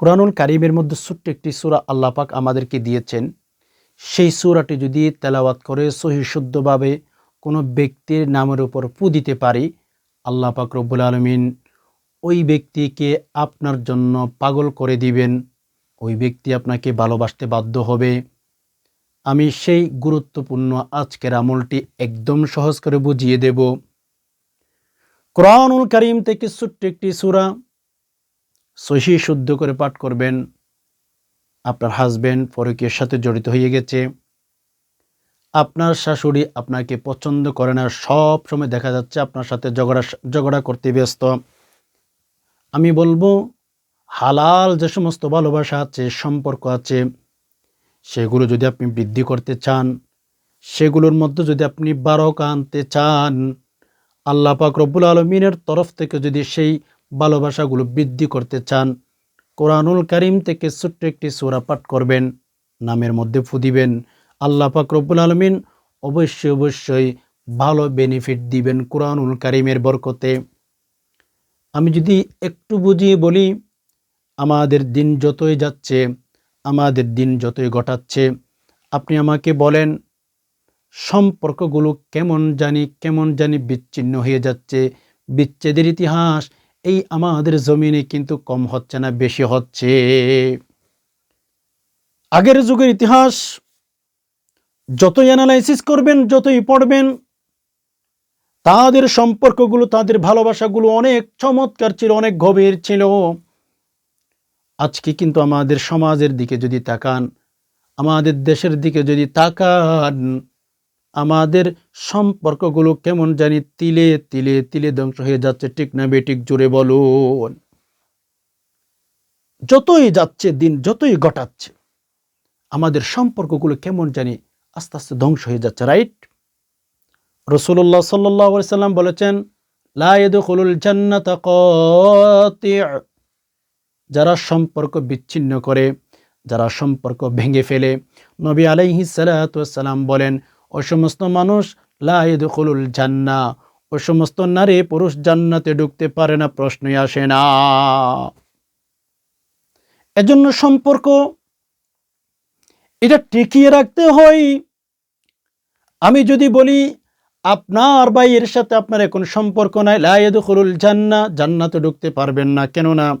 কোরআনুল কারিমের মধ্যে ছোট্ট একটি সুরা আল্লাহ পাক আমাদেরকে দিয়েছেন। সেই সুরাটি যদি তেলাওয়াত করে সহি শুদ্ধভাবে কোনো ব্যক্তির নামের উপর পু দিতে পারি, আল্লাহ পাক রব্বুল আলমিন ওই ব্যক্তিকে আপনার জন্য পাগল করে দিবেন। ওই ব্যক্তি আপনাকে ভালোবাসতে বাধ্য হবে। আমি সেই গুরুত্বপূর্ণ আজকের আমলটি একদম সহজ করে বুঝিয়ে দেব। কোরআনুল করিম থেকে ছোট্ট একটি সুরা সহি শুদ্ধ করে পাঠ করবেন। আপনার হাজবেন্ড পরকীয়ের সাথে জড়িত হয়ে গেছে। আপনার শাশুড়ি আপনাকে পছন্দ করে না, সব সময় দেখা যাচ্ছে আপনার সাথে ঝগড়া ঝগড়া করতে ব্যস্ত। আমি বলব, হালাল যে সমস্ত ভালোবাসা আছে, সম্পর্ক আছে, সেগুলো যদি আপনি বৃদ্ধি করতে চান, সেগুলোর মধ্যে যদি আপনি বারকা আনতে চান, আল্লাহ পাক রব্বুল আলমিনের তরফ থেকে যদি সেই ভালোবাসাগুলো বৃদ্ধি করতে চান, কোরআনুল করিম থেকে ছোট্ট একটি সুরা পাঠ করবেন, নামের মধ্যে ফুদিবেন আল্লাহ পাক রব্বুল আলমিন অবশ্যই অবশ্যই ভালো বেনিফিট দিবেন কোরআনুল করিমের বরকতে। আমি যদি একটু বুঝিয়ে বলি, আমাদের দিন যতই যাচ্ছে, আমাদের দিন যতই ঘটাচ্ছে, আপনি আমাকে বলেন, সম্পর্কগুলো কেমন জানি কেমন জানি বিচ্ছিন্ন হয়ে যাচ্ছে, বিচ্ছেদের ইতিহাস এই আমাদের জমিনে কিন্তু কম হচ্ছে না, বেশি হচ্ছে। আগের যুগের ইতিহাস, যতই অ্যানালাইসিস করবেন, যতই পড়বেন, তাদের সম্পর্কগুলো, তাদের ভালোবাসাগুলো অনেক চমৎকার ছিল, অনেক গভীর ছিল। আজকে কিন্তু আমাদের সমাজের দিকে যদি তাকান, আমাদের দেশের দিকে যদি তাকান আমাদের সম্পর্কগুলো কেমন জানি তিলে তিলে তিলে ধ্বংস হয়ে যাচ্ছে, ঠিক না বেটিক জুড়ে বলুন। যতই যাচ্ছে দিন, যতই ঘটাচ্ছে, আমাদের সম্পর্কগুলো কেমন জানি আস্তে আস্তে ধ্বংস হয়ে যাচ্ছে রাইট রসুল্লাহ সাল্লাহ সাল্লাম বলেছেন যারা সম্পর্ক বিচ্ছিন্ন করে, যারা সম্পর্ক ভেঙে ফেলে, নবী আলাইহি সালাম বলেন ও সমস্ত মানুষ লাইদুল জান্না। ও সমস্ত নারী পুরুষ জান্নাতে ঢুকতে পারে না, প্রশ্নই আসে না। এজন্য সম্পর্ক এটা টিকিয়ে রাখতে হয়। আমি যদি বলি, আপনার ভাইয়ের সাথে আপনার এখন সম্পর্ক নাই লাইদুল জান্না, জান্নাতে ঢুকতে পারবেন না। কেননা,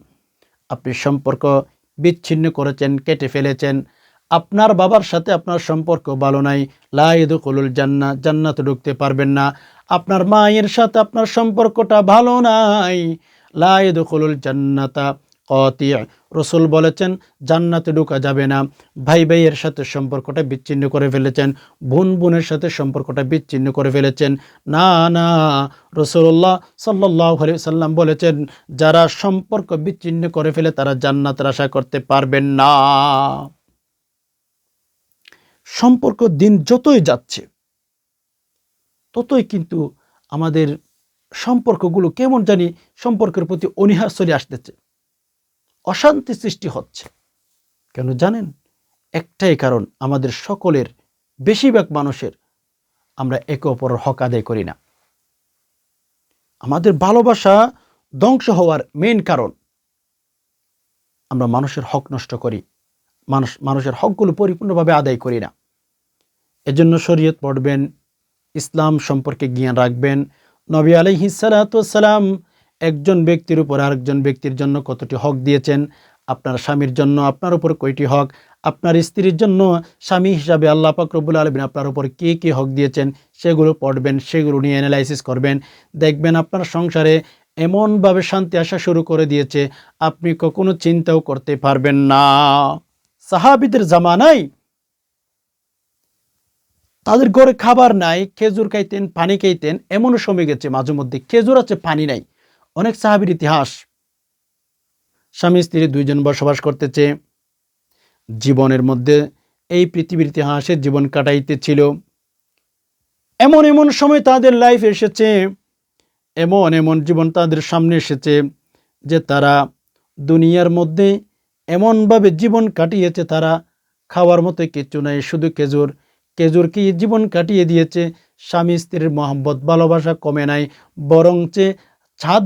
আপনি সম্পর্ক বিচ্ছিন্ন করেছেন, কেটে ফেলেছেন। আপনার বাবার সাথে আপনার সম্পর্ক ভালো নাই। লাইদু কলুল জান্না, জান্নাতে ঢুকতে পারবেন না। আপনার মায়ের সাথে আপনার সম্পর্কটা ভালো নাই। লাইদু কলুল জান্নাতা কতি। রসুল বলেছেন, জান্নাতে ঢুকা যাবে না। ভাই ভাইয়ের সাথে সম্পর্কটা বিচ্ছিন্ন করে ফেলেছেন। বোন বোনের সাথে সম্পর্কটা বিচ্ছিন্ন করে ফেলেছেন। না না রসুল্লাহ সাল্লাহ সাল্লাম বলেছেন, যারা সম্পর্ক বিচ্ছিন্ন করে ফেলে তারা জান্নাতের আশা করতে পারবেন না। সম্পর্ক দিন যতই যাচ্ছে, ততই কিন্তু আমাদের সম্পর্কগুলো কেমন জানি সম্পর্কের প্রতি অনীহা চলে আসতেছে। অশান্তি সৃষ্টি হচ্ছে। কেন জানেন? একটাই কারণ, আমাদের সকলের বেশিরভাগ মানুষের আমরা একে অপরের হক আদায় করি না। আমাদের ভালোবাসা ধ্বংস হওয়ার মেন কারণ, আমরা মানুষের হক নষ্ট করি। মানুষ, মানুষের হকগুলো পরিপূর্ণভাবে আদায় করি না। এজন্য শরীয়ত পড়বেন, ইসলাম সম্পর্কে জ্ঞান রাখবেন। নবী আলহিসালাম একজন ব্যক্তির উপর আরেকজন ব্যক্তির জন্য কতটি হক দিয়েছেন? আপনার স্বামীর জন্য আপনার উপর কয়টি হক? আপনার স্ত্রীর জন্য স্বামী হিসাবে আল্লাহ পাকরবুল আলমিন আপনার উপর কী কী হক দিয়েছেন সেগুলো পড়বেন, সেগুলো নিয়ে অ্যানালাইসিস করবেন। দেখবেন আপনার সংসারে এমনভাবে শান্তি আসা শুরু করে দিয়েছে, আপনি কখনো চিন্তাও করতে পারবেন না। সাহাবিদের জামানায় তাদের ঘরে খাবার নাই, খেজুর খাইতেন, পানি খাইতেন, এমনও সময় গেছে মাঝে মধ্যে খেজুর আছে, পানি নাই। অনেক সাহাবির ইতিহাস। স্বামী স্ত্রী দুইজন বসবাস করতেছে। জীবনের মধ্যে এই পৃথিবীর ইতিহাসে জীবন কাটাইতেছিল। এমন এমন সময় তাদের লাইফ এসেছে। এমন এমন জীবন তাদের সামনে এসেছে যে তারা দুনিয়ার মধ্যে এমনভাবে জীবন কাটিয়েছে, তারা খাওয়ার মতো কিছু নাই, শুধু খেজুর খেজুরকে জীবন কাটিয়ে দিয়েছে। স্বামী স্ত্রীর মহব্বত, ভালোবাসা কমে নাই, বরঞ্চে ছাদ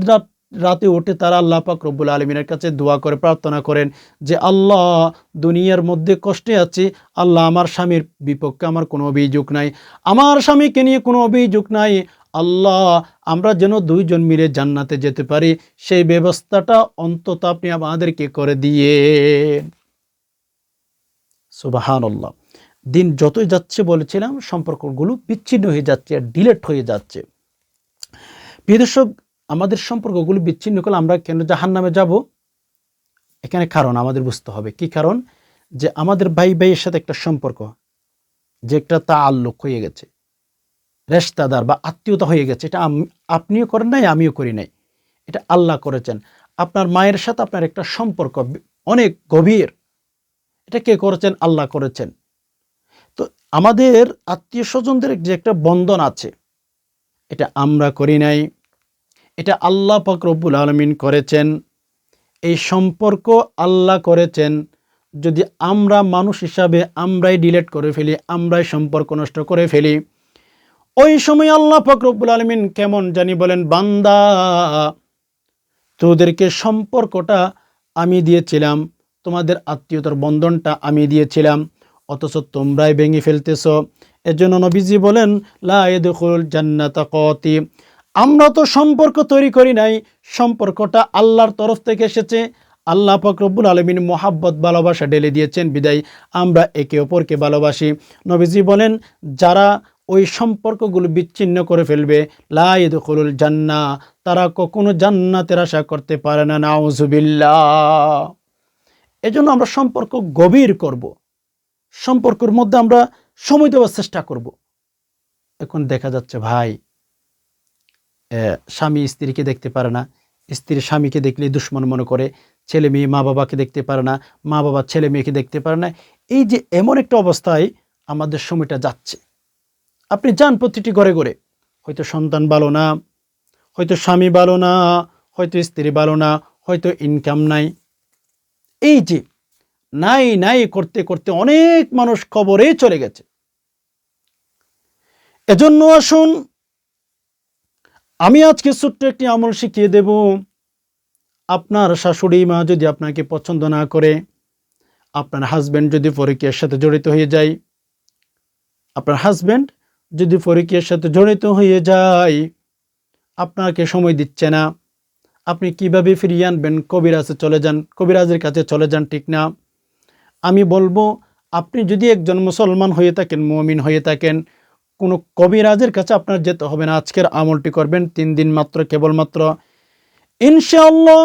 রাতে উঠে তারা আল্লাহ পাক রব্বুল আলমিনের কাছে দোয়া করে, প্রার্থনা করেন যে, আল্লাহ দুনিয়ার মধ্যে কষ্টে আছি, আল্লাহ আমার স্বামীর বিপক্ষে আমার কোনো অভিযোগ নাই। আমার স্বামীকে নিয়ে কোনো অভিযোগ নাই। আল্লাহ, আমরা যেন দুইজন মিলে জান্নাতে যেতে পারি, সেই ব্যবস্থাটা অন্তত আপনি আমাদেরকে করে দিয়ে। সুবাহান আল্লাহ দিন যতই যাচ্ছে বলেছিলাম, সম্পর্কগুলো বিচ্ছিন্ন হয়ে যাচ্ছে আর ডিলেট হয়ে যাচ্ছে। প্রিয় দর্শক, আমাদের সম্পর্কগুলো বিচ্ছিন্ন করলে আমরা কেন জাহান নামে যাব? এখানে কারণ আমাদের বুঝতে হবে। কি কারণ? যে আমাদের ভাই ভাইয়ের সাথে একটা সম্পর্ক, যে একটা তা আল্লোক হয়ে গেছে রেস্তাদার বা আত্মীয়তা হয়ে গেছে, এটা আপনিও করেন নাই, আমিও করি নাই। এটা আল্লাহ করেছেন। আপনার মায়ের সাথে আপনার একটা সম্পর্ক অনেক গভীর। এটা কে করেছেন? আল্লাহ করেছেন। তো আমাদের আত্মীয় স্বজনদের যে একটা বন্ধন আছে, এটা আমরা করি নাই। এটা আল্লাহ পাক রব্বুল আলমিন করেছেন। এই সম্পর্ক আল্লাহ করেছেন। যদি আমরা মানুষ হিসাবে আমরাই ডিলেট করে ফেলি, আমরাই সম্পর্ক নষ্ট করে ফেলি, ওই সময় আল্লাহ পাক রব্বুল আলমিন কেমন জানি বলেন, বান্দা, তোদেরকে সম্পর্কটা আমি দিয়েছিলাম, তোমাদের আত্মীয়তার বন্ধনটা আমি দিয়েছিলাম। অথচ তোমরাই ভেঙে ফেলতেছ। এজন্য নবীজি বলেন জান্নাতা কতি। আমরা তো সম্পর্ক তৈরি করি নাই, সম্পর্কটা আল্লাহর তরফ থেকে এসেছে। আল্লাহ ফকরবুল আলমিন মোহাব্বত, ভালোবাসা ঢেলে দিয়েছেন, বিদায়। আমরা একে অপরকে ভালোবাসি। নবীজি বলেন, যারা ওই সম্পর্কগুলো বিচ্ছিন্ন করে ফেলবে লাইদুল জান্না, তারা কখনো জান্নাতের আশা করতে পারে না নাউজুবিল্লা এজন্য আমরা সম্পর্ক গভীর করব। সম্পর্কের মধ্যে আমরা সময় দেওয়ার চেষ্টা করব। এখন দেখা যাচ্ছে ভাই স্বামী স্ত্রীকে দেখতে পারে না। স্ত্রী স্বামীকে দেখলে দুশ্মন মনে করে, ছেলে মেয়ে মা বাবাকে দেখতে পারে না, মা বাবা ছেলে মেয়েকে দেখতে পারে না। এই যে এমন একটা অবস্থায় আমাদের সময়টা যাচ্ছে। আপনি যান প্রতিটি ঘরে ঘরে। হয়তো সন্তান ভালো না, হয়তো স্বামী ভালো না, হয়তো স্ত্রী ভালো না, হয়তো ইনকাম নাই। এই যে নাই নাই করতে করতে অনেক মানুষ কবরে চলে গেছে। এজন্য আসুন, আমি আজকে ছোট্ট একটি আমল শিখিয়ে দেব। আপনার শাশুড়ি মা যদি আপনাকে পছন্দ না করে, আপনার হাজব্যান্ড যদি পরীক্ষার সাথে জড়িত হয়ে যায়, আপনার হাজব্যান্ড যদি পরীক্ষার সাথে জড়িত হয়ে যায়, আপনাকে সময় দিচ্ছে না। আপনি কীভাবে ফিরিয়ে আনবেন? কবিরাজে চলে যান, কবিরাজের কাছে চলে যান ঠিক না। আমি বলব, আপনি যদি একজন মুসলমান হয়ে থাকেন, মমিন হয়ে থাকেন, কোনো কবিরাজের কাছে আপনার যেতে হবে না। আজকের আমলটি করবেন তিন দিন মাত্র, কেবলমাত্র। ইনশাআল্লাহ,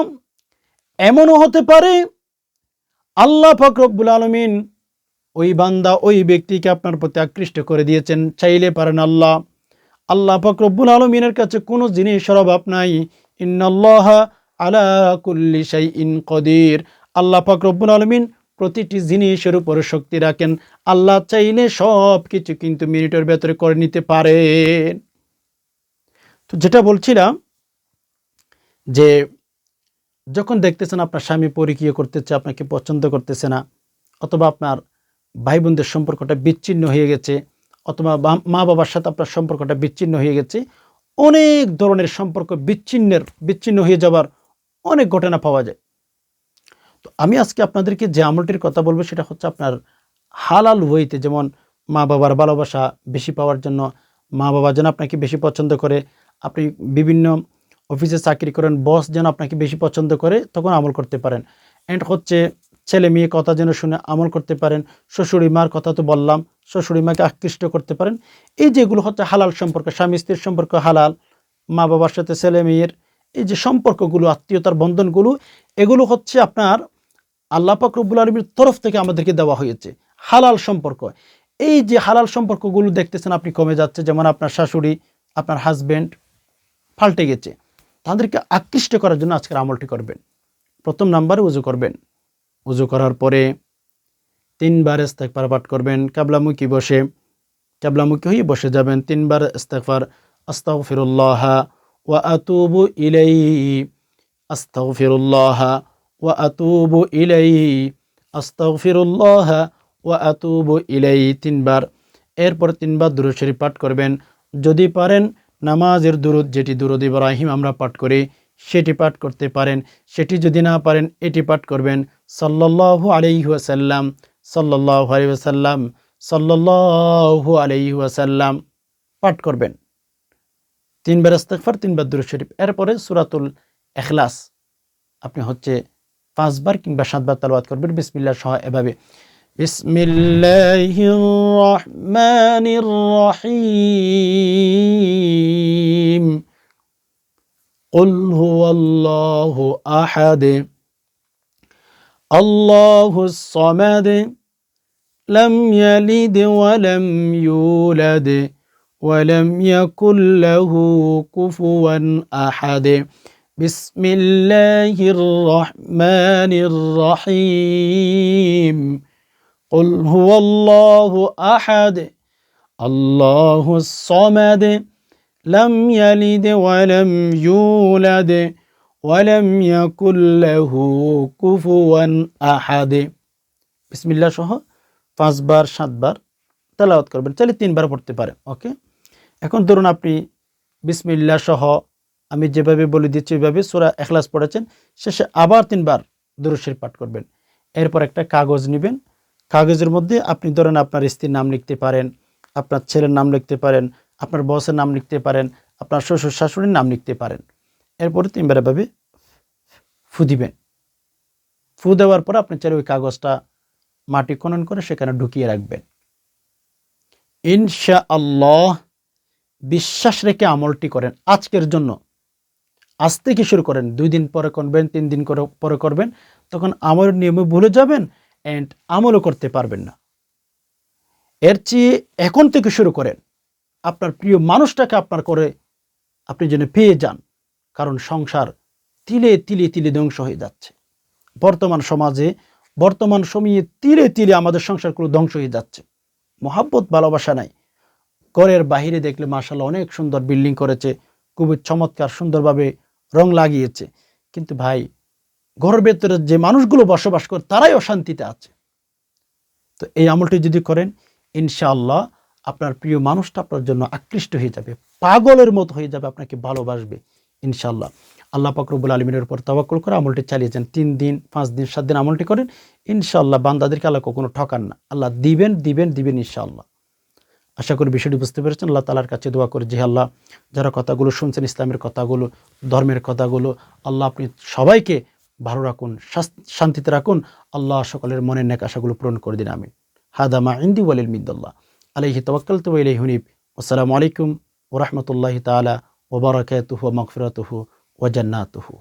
এমনও হতে পারে, আল্লাহ ফকরবুল আলমিন ওই বান্দা, ওই ব্যক্তিকে আপনার প্রতি আকৃষ্ট করে দিয়েছেন। চাইলে পারেন আল্লাহ আল্লাহ ফকরবুল আলমিনের কাছে কোনো জিনিসের অভাব নাই। ইন্নআল্লাহ আলা কুল্লি শাই ইন কদির। আল্লাহ ফকরবুল আলমিন প্রতিটি জিনিসের উপরে শক্তি রাখেন। আল্লাহ চাইলে সব কিছু কিন্তু মিনিটের ভেতরে করে নিতে পারেন। তো যেটা বলছিলাম যে যখন দেখতেছেন আপনার স্বামী পরীক্ষা করতেছে, আপনাকে পছন্দ করতেছে না, অথবা আপনার ভাই বোনদের সম্পর্কটা বিচ্ছিন্ন হয়ে গেছে, অথবা মা বাবার সাথে আপনার সম্পর্কটা বিচ্ছিন্ন হয়ে গেছে, অনেক ধরনের সম্পর্ক বিচ্ছিন্নের, বিচ্ছিন্ন হয়ে যাবার অনেক ঘটনা পাওয়া যায়। তো আমি আজকে আপনাদেরকে যে আমলটির কথা বলব, সেটা হচ্ছে আপনার হালাল ওয়েতে, যেমন মা বাবার ভালোবাসা বেশি পাওয়ার জন্য মা বাবা যেন আপনাকে বেশি পছন্দ করে, আপনি বিভিন্ন অফিসে চাকরি করেন, বস যেন আপনাকে বেশি পছন্দ করে, তখন আমল করতে পারেন। অ্যান্ড হচ্ছে ছেলে মেয়ে কথা যেন শুনে আমল করতে পারেন, শ্বশুরি মার কথা তো বললাম, শ্বশুরি মাকে আকৃষ্ট করতে পারেন। এই যেগুলো হচ্ছে হালাল সম্পর্ক, স্বামী স্ত্রীর সম্পর্ক হালাল, মা বাবার সাথে ছেলে মেয়ের এই যে সম্পর্কগুলো, আত্মীয়তার বন্ধনগুলো, এগুলো হচ্ছে আপনার আল্লাহ পাকরবুল আলমীর তরফ থেকে আমাদেরকে দেওয়া হয়েছে। হালাল সম্পর্ক। এই যে হালাল সম্পর্কগুলো দেখতেছেন আপনি কমে যাচ্ছে, যেমন আপনার শাশুড়ি, আপনার হাজব্যান্ড পাল্টে গেছে। তাদেরকে আকৃষ্ট করার জন্য আজকের আমলটি করবেন। প্রথম নাম্বারে, উজু করবেন। উজু করার পরে তিনবার ইস্তেকবার পাঠ করবেন কাবলামুখী বসে। কাবলামুখী হয়ে বসে যাবেন। তিনবার ইস্তেকবার আস্তাগফিরুল্লাহ। ওয়া আতুবু ইলাইহি আস্তাগফিরুল্লাহ ওয়া আতুবু ইলাইহি আস্তাগফিরুল্লাহ ওয়া আতুবু ইলাইহি তিনবার। এরপর তিনবার দুরূদ শরীফ পাঠ করবেন। যদি পারেন নামাজের দুরুদ, যেটি দুরুদ ইব্রাহিম আমরা পাঠ করি, সেটি পাঠ করতে পারেন। সেটি যদি না পারেন, এটি পাঠ করবেন সাল্লাল্লাহু আলাইহি ওয়াসাল্লাম, সাল্লাল্লাহু আলাইহি ওয়াসাল্লাম পাঠ করবেন। তিনবার ইস্তেগফার তিনবার দুরূদ শরীফ এরপরে সূরাতুল ইখলাস আপনি হচ্ছে পাঁচবার কিংবা সাতবার তেলাওয়াত করবেন বিসমিল্লাহ সহ এভাবে বিসমিল্লাহির রহমানির রহিম قل هو الله أحد الله الصمد لم يلد ولم يولد ولم يكن له كفوا أحد بسم الله الرحمن الرحيم قل هو الله أحد الله الصمد لم يلد ولم يولد ولم يكن له كفوا أحد بسم الله সহ পাঁচবার সাতবার তেলাওয়াত করবেন চাইলে তিনবার পড়তে পারেন ওকে এখন ধরুন আপনি বিসমিল্লা সহ আমি যেভাবে বলে দিচ্ছি ওইভাবে সোরা এখলাস পড়েছেন, শেষে আবার তিনবার দুরুশের পাঠ করবেন। এরপর একটা কাগজ নেবেন। কাগজের মধ্যে আপনি ধরেন আপনার স্ত্রীর নাম লিখতে পারেন, আপনার ছেলের নাম লিখতে পারেন, আপনার বসের নাম লিখতে পারেন, আপনার শ্বশুর শাশুড়ির নাম লিখতে পারেন। এরপরে তিনবার এভাবে ফু দিবেন। ফু দেওয়ার পর আপনি চাইলে ওই কাগজটা মাটি খনন করে সেখানে ঢুকিয়ে রাখবেন। ইনশা আল্লাহ বিশ্বাস রেখে আমলটি করেন। আজকের জন্য আজ থেকে শুরু করেন। দুই দিন পরে করবেন, তিন দিন করে পরে করবেন। তখন আমলের নিয়মে ভুলে যাবেন অ্যান্ড আমলও করতে পারবেন না। এর চেয়ে এখন থেকে শুরু করেন। আপনার প্রিয় মানুষটাকে আপনার করে আপনি যেন পেয়ে যান। কারণ সংসার তিলে তিলে তিলে ধ্বংস হয়ে যাচ্ছে। বর্তমান সমাজে, বর্তমান সময়ে তিলে তিলে আমাদের সংসারগুলো ধ্বংস হয়ে যাচ্ছে। মহাব্বত, ভালোবাসা নাই। ঘরের বাহিরে দেখলে মার্শাল অনেক সুন্দর বিল্ডিং করেছে, খুবই চমৎকার সুন্দরভাবে রং লাগিয়েছে। কিন্তু ভাই, ঘরের ভেতরে যে মানুষগুলো বসবাস করে তারাই অশান্তিতে আছে। তো এই আমলটি যদি করেন, ইনশাআল্লাহ আপনার প্রিয় মানুষটা আপনার জন্য আকৃষ্ট হয়ে যাবে, পাগলের মতো হয়ে যাবে, আপনাকে ভালোবাসবে, ইনশাআল্লাহ। আল্লাহ পাকরবুল আলমিনের উপর তবাকল করে আমলটি চালিয়ে যান। তিন দিন, পাঁচ দিন, সাত দিন আমলটি করেন, ইনশাআল্লাহ বান্দাদেরকে আল্লাহ কখনো ঠকান না। আল্লাহ দিবেন দিবেন দিবেন, ইনশাআল্লাহ। আশা করি বিষয়টি বুঝতে পেরেছেন। আল্লাহ তালার কাছে দোয়া করে যে আল্লাহ, যারা কথাগুলো শুনছেন, ইসলামের কথাগুলো, ধর্মের কথাগুলো, আল্লাহ আপনি সবাইকে ভালো রাখুন শান্তিতে রাখুন। আল্লাহ সকলের মনের নেক আশাগুলো পূরণ করে দিন আমি হাদামা ইন্দি ওয়ালিল মিদ্দাল্লাহ আলহি তবাক্কাল তো ইলাই হুনিব আসসালামু আলাইকুম ওরহমতুল্লাহ তালা ওবরাকাতুহু মগফিরাতুহু ওজান্নাতুহু